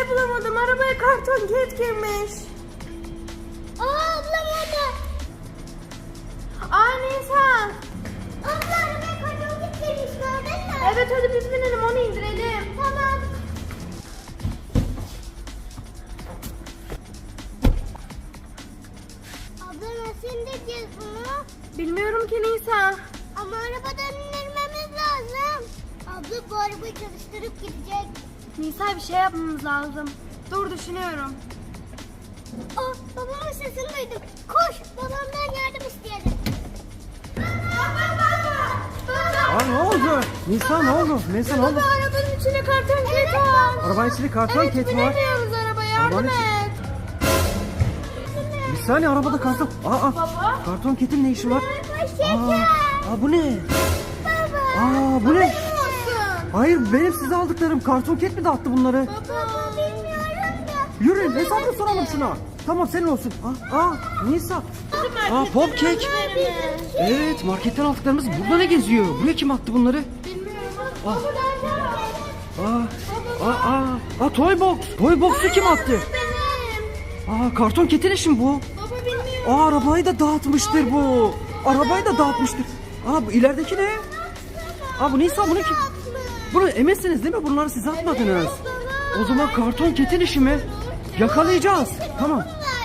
Nisa'yı bulamadım. Arabaya karton ket girmiş. Aa ablam orada. Aa Nisa. Abla arabaya karton kes binmiş gördün mü? Evet hadi biz binelim onu indirelim. Tamam. Abla nasıl indireceğiz bunu? Bilmiyorum ki Nisa. Ama arabadan indirmemiz lazım. Abla bu arabayı çalıştırıp gidecek. Nisa bir şey yapmamız lazım. Dur düşünüyorum. Aa babamın sesini duydum. Koş babamdan yardım isteyelim. Baba baba. Aa ne oldu? Nisa ne oldu? Nisa ne oldu? Baba arabanın içine karton ket var. Arabanın içinde karton Evet ket var. binemiyoruz arabaya yardım Arabanın içi- et. Bir saniye arabada karton. Aa, aa Baba. karton ketin ne işi var? Aa, şeker. aa bu ne? Baba. Aa bu ne? Hayır benim size aldıklarım karton ket mi dağıttı bunları? Baba bilmiyorum da. Yürüyün hesabını soralım şuna. Tamam senin olsun. Aa, aa Nisa. Aa pop kek. Evet marketten aldıklarımız burada ne geziyor? Buraya kim attı bunları? Bilmiyorum. Aa, aa, aa, aa toy box. Toy box'u kim attı? Benim. Aa karton ketin işi mi bu? Baba bilmiyorum. Aa arabayı da dağıtmıştır bu. Arabayı da dağıtmıştır. Aa bu ilerideki ne? Aa bu Nisa bunu kim? Bunu eminsiniz değil mi? Bunları siz atmadınız. O zaman karton ketin işi mi? Yakalayacağız. Tamam.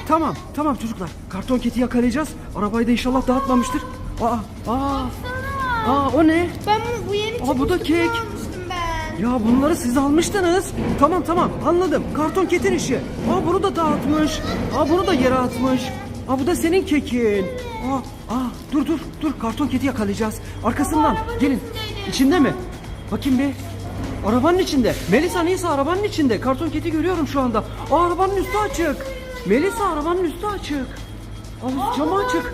Tamam. Tamam çocuklar. Karton keti yakalayacağız. Arabayı da inşallah dağıtmamıştır. Aa, aa. Aa o ne? Ben bunu bu yeni Aa bu da kek. Ya bunları siz almıştınız. Tamam tamam anladım. Karton ketin işi. Aa bunu da dağıtmış. Aa bunu da yere atmış. Aa bu da senin kekin. Aa, aa dur dur dur karton keti yakalayacağız. Arkasından gelin. İçinde mi? Bakayım bir. Arabanın içinde. Melisa neyse arabanın içinde. Karton keti görüyorum şu anda. Aa arabanın üstü açık. Melisa arabanın üstü açık. Aa camı açık.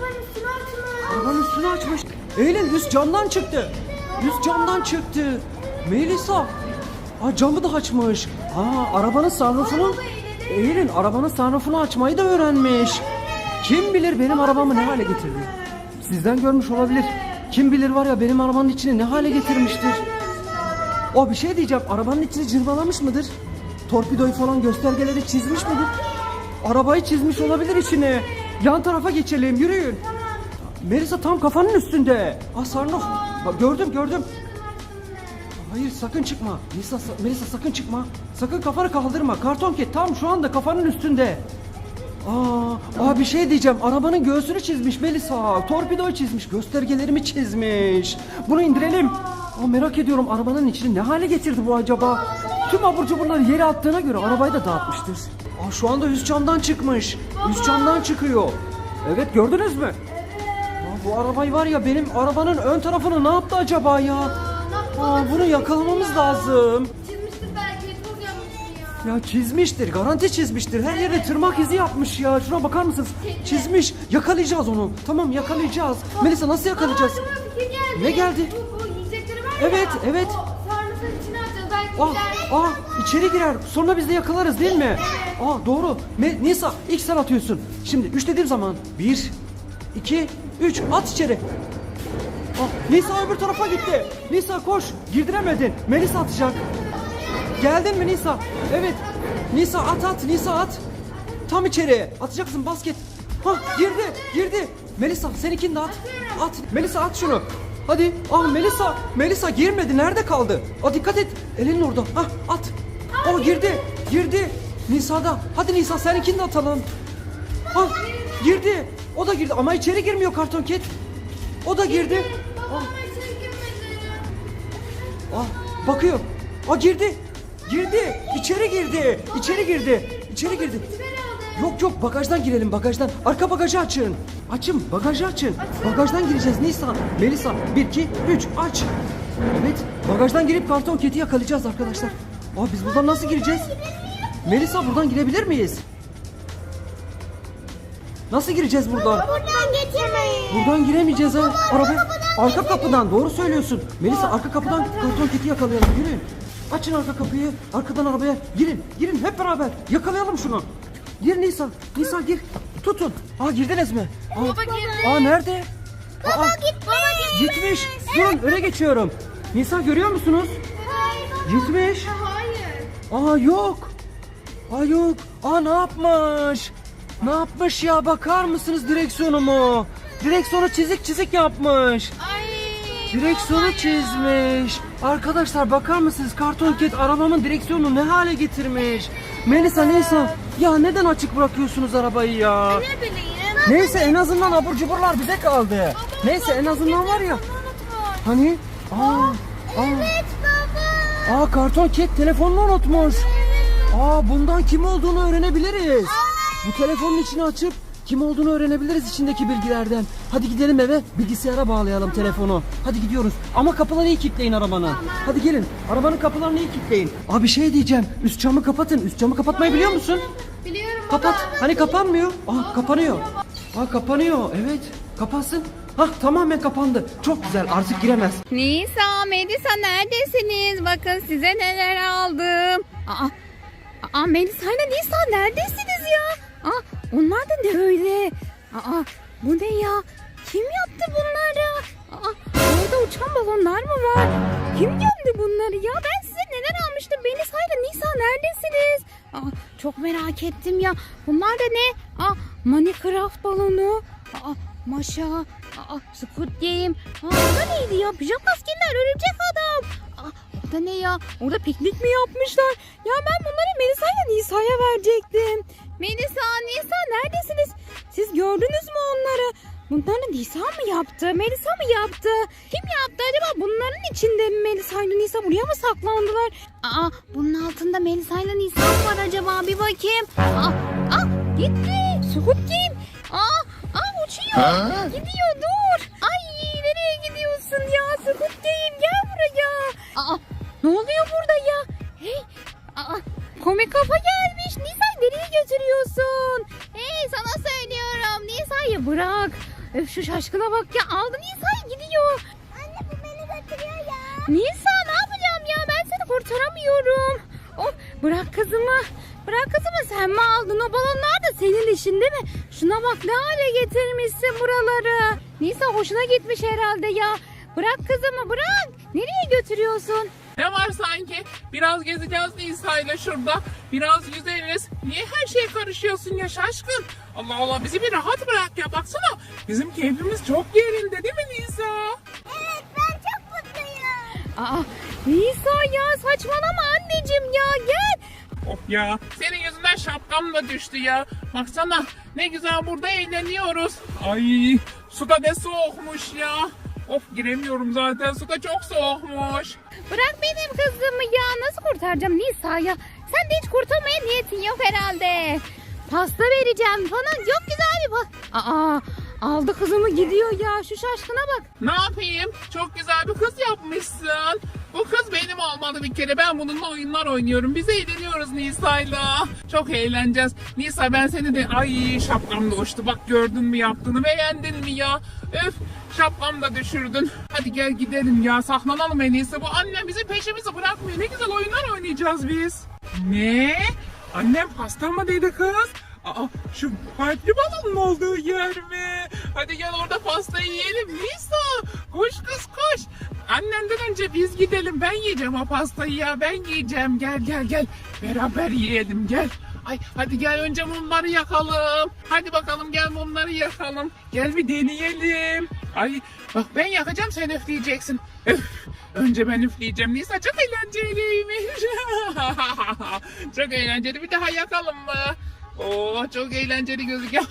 Arabanın üstünü açmış. Eylül üst camdan çıktı. Üst camdan çıktı. Melisa. Aa, camı da açmış. Aa, arabanın sunroofunu... Eylül arabanın sunroofunu açmayı da öğrenmiş. Kim bilir benim arabamı ne hale getirdi. Sizden görmüş olabilir. Kim bilir var ya benim arabanın içini ne hale getirmiştir. O bir şey diyeceğim. Arabanın içini cırmalamış mıdır? Torpidoyu falan göstergeleri çizmiş midir? Arabayı çizmiş olabilir içine. Yan tarafa geçelim. Yürüyün. Melisa tam kafanın üstünde. Ah Sarnoff. Gördüm gördüm. Hayır sakın çıkma. Melisa, Melisa sakın çıkma. Sakın kafanı kaldırma. Karton ket tam şu anda kafanın üstünde. Aa, aa bir şey diyeceğim. Arabanın göğsünü çizmiş Melisa. Torpidoyu çizmiş. Göstergelerimi çizmiş. Bunu indirelim. Aa, merak ediyorum arabanın içini ne hale getirdi bu acaba? Tüm abur cuburları yere attığına göre arabayı da dağıtmıştır. Aa, şu anda üst camdan çıkmış. Üst camdan çıkıyor. Evet gördünüz mü? Aa, bu arabayı var ya benim arabanın ön tarafını ne yaptı acaba ya? Aa, bunu yakalamamız lazım. Çizmiştir belki. Ya. Ya çizmiştir, garanti çizmiştir. Her yere tırnak izi yapmış ya. Şuna bakar mısınız? Çizmiş. Yakalayacağız onu. Tamam yakalayacağız. Melisa nasıl yakalayacağız? Aklıma fikir geldi. Ne geldi? Bu, Evet, evet. Sarnıfın içine atacağız. Belki Ah, gider. ah içeri girer. Sonra biz de yakalarız değil mi? Aa doğru. Me Nisa ilk sen atıyorsun. Şimdi üç dediğim zaman bir, iki, üç at içeri. Ah, Nisa öbür tarafa gitti. Nisa koş. Girdiremedin. Melisa atacak. Geldin mi Nisa? Evet. Nisa at at. Nisa at. Tam içeri. Atacaksın basket. Hah girdi. Girdi. Melisa seninkini de at. At. Melisa at şunu. Hadi. Ah Melisa. Melisa girmedi. Nerede kaldı? Aa dikkat et. Elin orada. Hah at. Oh girdi. Girdi. Nisa'da. Hadi Nisa seninkini de atalım. Ah girdi. O da girdi ama içeri girmiyor karton ket. O da girdi. Ah. İçeri. Ah bakıyor. Aa girdi. Girdi. İçeri girdi. İçeri girdi. İçeri girdi. Yok yok bagajdan girelim bagajdan. Arka bagajı açın. Açın bagajı açın. Bagajdan gireceğiz Nisan. Melisa 1 2 3 aç. Evet bagajdan girip karton keti yakalayacağız arkadaşlar. Aa biz buradan nasıl gireceğiz? Melisa buradan girebilir miyiz? Nasıl gireceğiz buradan? Buradan geçemeyiz. Buradan giremeyeceğiz ha. Araba arka kapıdan doğru söylüyorsun. Melisa arka kapıdan karton keti yakalayalım. Yürüyün. Açın arka kapıyı. Arkadan arabaya girin. Girin hep beraber. Yakalayalım şunu. Gir Nisa. Nisa gir. Tutun. Aa girdiniz mi? Aa, Baba girdi. aa nerede? Aa, Baba gitti. gitmiş. Durun öne geçiyorum. Nisa görüyor musunuz? Hayır. Gitmiş. Hayır. Aa yok. Aa yok. Aa ne yapmış? Ne yapmış ya bakar mısınız direksiyonumu? Direksiyonu çizik çizik yapmış. Ay. Direksiyonu çizmiş. Arkadaşlar bakar mısınız? Karton Ket arabamın direksiyonunu ne hale getirmiş? Melisa Nisa ya neden açık bırakıyorsunuz arabayı ya? Ne bileyim. Neyse en azından abur cuburlar bize kaldı. Neyse en azından var ya. Hani? Aa, aa, Evet baba. aa karton ket telefonunu unutmuş. Aa bundan kim olduğunu öğrenebiliriz. Bu telefonun içini açıp kim olduğunu öğrenebiliriz içindeki bilgilerden. Hadi gidelim eve bilgisayara bağlayalım telefonu. Hadi gidiyoruz. Ama kapıları iyi kilitleyin arabanın. Hadi gelin. Arabanın kapılarını iyi kilitleyin. Abi şey diyeceğim. Üst camı kapatın. Üst camı kapatmayı biliyor musun? Biliyorum baba. Kapat. Hani kapanmıyor. Aa kapanıyor. Aa kapanıyor. Evet. Kapansın. Hah tamamen kapandı. Çok güzel. Artık giremez. Nisa, Melisa neredesiniz? Bakın size neler aldım. Aa, aa Melisa ile Nisa neredesiniz ya? Aa, onlar da ne öyle? Aa, bu ne ya? Kim yaptı bunları? Aa, orada uçan balonlar mı var? Kim gömdü bunları ya? Ben size neler almıştım? Melisa ile Nisa neredesiniz? Aa, çok merak ettim ya. Bunlar da ne? Aa, Minecraft balonu. Aa, Maşa. Aa, Squid Game. Aa, da neydi ya? Pijama askerler, örümcek adam. Aa, da ne ya? Orada piknik mi yapmışlar? Ya ben bunları Melisa ile Nisa'ya verecektim. Melisa, Nisa neredesiniz? Siz gördünüz mü onları? Bunları Nisa mı yaptı? Melisa mı yaptı? Kim yaptı acaba? Bunların içinde mi Melisa ile Nisa buraya mı saklandılar? Aa, bunun altında Melisa ile Nisa mı var acaba? Bir bakayım. Aa, aa gitti. Squid Game. Aa, aa uçuyor. Gidiyor dur. Ay nereye gidiyorsun ya? Squid Game gel buraya. Aa, ne oluyor burada ya? Hey, aa, komik kafa gelmiş. Nisa'yı nereye götürüyorsun? Hey sana söylüyorum. Nisa'yı bırak. Öf şu şaşkına bak ya. Aldı Nisa'yı gidiyor. Anne bu beni götürüyor ya. Nisa ne yapacağım ya? Ben seni kurtaramıyorum. Oh, bırak kızımı. Bırak kızımı sen mi aldın? O balonlar da senin işin değil mi? Şuna bak ne hale getirmişsin buraları. Nisa hoşuna gitmiş herhalde ya. Bırak kızımı bırak. Nereye götürüyorsun? Ne var sanki? Biraz gezeceğiz Nisa ile şurada. Biraz yüzeriz. Niye her şeye karışıyorsun ya şaşkın? Allah Allah bizi bir rahat bırak ya baksana. Bizim keyfimiz çok yerinde değil mi Nisa? Evet ben çok mutluyum. Aa, Nisa ya saçmalama anneciğim ya gel. Of ya senin yüzünden şapkam da düştü ya. Baksana ne güzel burada eğleniyoruz. Ay su da ne soğukmuş ya. Of giremiyorum zaten su da çok soğukmuş. Bırak benim kızımı ya. Nasıl kurtaracağım Nisa ya? Sen de hiç kurtarmaya niyetin yok herhalde. Pasta vereceğim falan. Çok güzel bir pasta. Aa, aldı kızımı gidiyor ya. Şu şaşkına bak. Ne yapayım? Çok güzel bir kız yapmışsın. Bu kız benim olmalı bir kere. Ben bununla oyunlar oynuyorum. Biz eğleniyoruz Nisa'yla. Çok eğleneceğiz. Nisa ben seni de... Ay şapkam da. Bak gördün mü yaptığını? Beğendin mi ya? Öf şapkam da düşürdün. Hadi gel gidelim ya. Saklanalım en iyisi. Bu annem bizi peşimizi bırakmıyor. Ne güzel oyunlar oynayacağız biz. Ne? Annem hasta mı dedi kız? Aa, şu kalpli balonun olduğu yer mi? Hadi gel orada pasta yiyelim. Nisa koş kız koş. Annenden önce biz gidelim. Ben yiyeceğim o pastayı ya. Ben yiyeceğim. Gel gel gel. Beraber yiyelim gel. Ay hadi gel önce mumları yakalım. Hadi bakalım gel mumları yakalım. Gel bir deneyelim. Ay bak ben yakacağım sen üfleyeceksin. Üf. Önce ben üfleyeceğim. Nisa çok eğlenceliymiş. çok eğlenceli. Bir daha yakalım mı? Oo çok eğlenceli gözüküyor.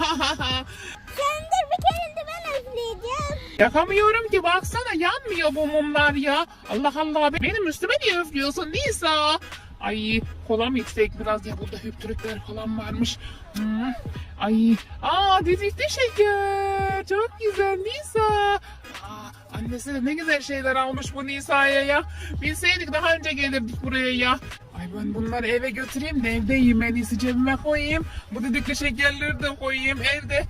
Sen dur bir kere de ben üfleyeceğim. Yakamıyorum ki baksana yanmıyor bu mumlar ya. Allah Allah benim üstüme niye üflüyorsun Nisa? Ay kola mı içsek biraz ya burada hüptürükler falan varmış. Hmm. Ay aa dizikli şeker. Çok güzel Nisa. Aa, annesi de ne güzel şeyler almış bu Nisa'ya ya. Bilseydik daha önce gelirdik buraya ya. Ay ben bunları eve götüreyim de evde yiyeyim en iyisi cebime koyayım. Bu düdüklü şekerleri de koyayım evde.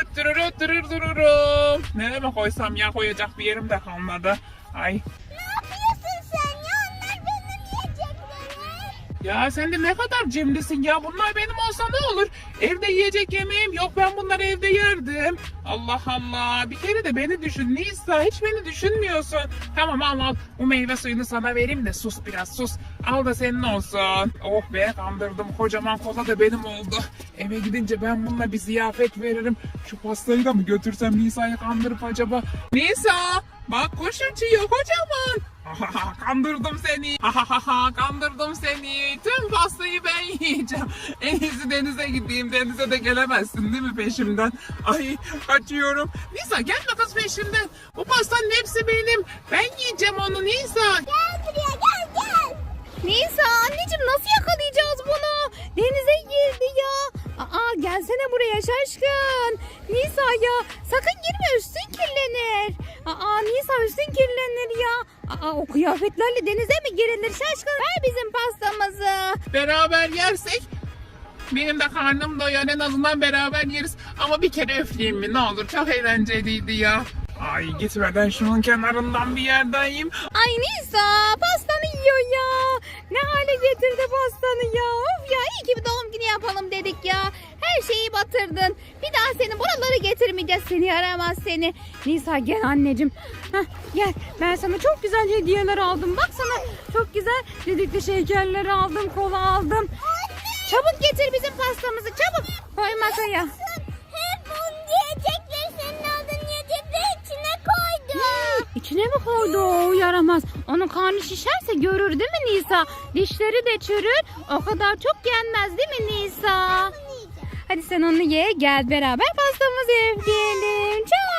Öttürür öttürür dururum. Nereye koysam ya koyacak bir yerim de kalmadı. Ay ya? Sen de ne kadar cimrisin ya. Bunlar benim olsa ne olur? Evde yiyecek yemeğim yok. Ben bunları evde yerdim. Allah Allah. Bir kere de beni düşün. Nisa hiç beni düşünmüyorsun. Tamam al al. Bu meyve suyunu sana vereyim de sus biraz sus. Al da senin olsun. Oh be kandırdım. Kocaman kola da benim oldu. Eve gidince ben bununla bir ziyafet veririm. Şu pastayı da mı götürsem Nisa'yı kandırıp acaba? Nisa bak kuş uçuyor kocaman. kandırdım seni. kandırdım seni. Tüm pastayı ben yiyeceğim. En iyisi denize gideyim. Denize de gelemezsin değil mi peşimden? Ay kaçıyorum. Nisa gelme kız peşimden. Bu pastanın hepsi benim. Ben yiyeceğim onu Nisa. Gel buraya gel gel. Nisa anneciğim nasıl yakalayacağız bunu? Denize girdi ya. Aa gelsene buraya şaşkın. Nisa ya sakın girme üstün kirlenir. Aa Nisa üstün kirlenir ya. Aa o kıyafetlerle denize mi girilir şaşkın? Ver bizim pastamızı. Beraber yersek benim de karnım doyar en azından beraber yeriz. Ama bir kere üfleyeyim mi ne olur çok eğlenceliydi ya. Ay gitmeden şunun kenarından bir yerden yiyeyim. Ay Nisa pastanı yiyor ya. Ne hale getirdi pastanı ya. Of ya iyi ki bir doğum günü yapalım dedik ya. Her şeyi batırdın. Bir daha seni buraları getirmeyeceğiz. Seni yaramaz seni. Nisa gel anneciğim. Hah, gel ben sana çok güzel hediyeler aldım. Bak sana çok güzel düdüklü şekerler aldım. Kola aldım. Çabuk getir bizim pastamızı çabuk. Koy masaya. İçine mi koydu o yaramaz? Onun karnı şişerse görür değil mi Nisa? Dişleri de çürür. O kadar çok yenmez değil mi Nisa? Hadi sen onu ye gel beraber pastamızı üfleyelim. Çabuk.